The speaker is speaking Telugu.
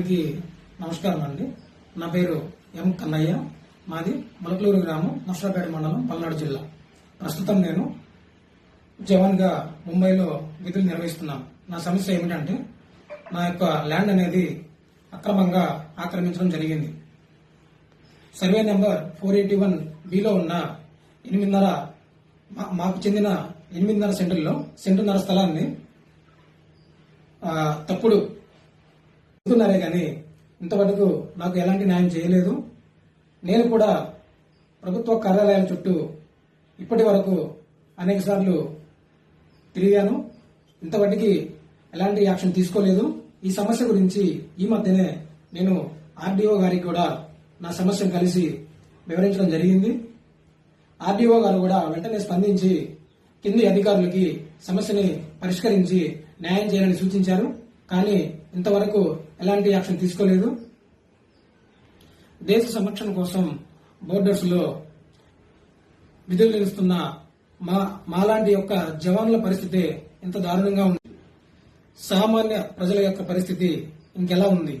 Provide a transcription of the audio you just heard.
అందరికీ నమస్కారం అండి. నా పేరు ఎం కన్నయ్య. మాది మలకలూరు గ్రామం నష్టపేట మండలం పల్నాడు జిల్లా. ప్రస్తుతం నేను జవాన్గా ముంబైలో విధులు నిర్వహిస్తున్నాను. నా సమస్య ఏమిటంటే నా యొక్క ల్యాండ్ అనేది అక్రమంగా ఆక్రమించడం జరిగింది. Survey number four eighty one below ఉన్న ఎనిమిదిన్నర మా- మాకు చెందిన ఎనిమిదిన్నర సెంటుల్లో సెంటున్నర స్థలాన్ని తప్పుడు చెప్తున్నారే కానీ ఇంతవరకు నాకు ఎలాంటి న్యాయం చేయలేదు. నేను కూడా ప్రభుత్వ కార్యాలయాల చుట్టూ ఇప్పటి వరకు అనేక సార్లు తిరిగాను. ఇంతవరకు ఎలాంటి యాక్షన్ తీసుకోలేదు. ఈ సమస్య గురించి ఈ మధ్యనే నేను ఆర్డీఓ గారికి కూడా నా సమస్యను కలిసి వివరించడం జరిగింది. ఆర్డీఓ గారు కూడా వెంటనే స్పందించి కింది అధికారులకి సమస్యని పరిష్కరించి న్యాయం చేయాలని సూచించారు. కానీ ఇంతవరకు ఎలాంటి యాక్షన్ తీసుకోలేదు. దేశ సంరక్షణ కోసం బోర్డర్స్లో విధులు నిలుస్తున్న మా మాలాంటి యొక్క జవాన్ల పరిస్థితి ఇంత దారుణంగా ఉంది. సామాన్య ప్రజల యొక్క పరిస్థితి ఇంకెలా ఉంది?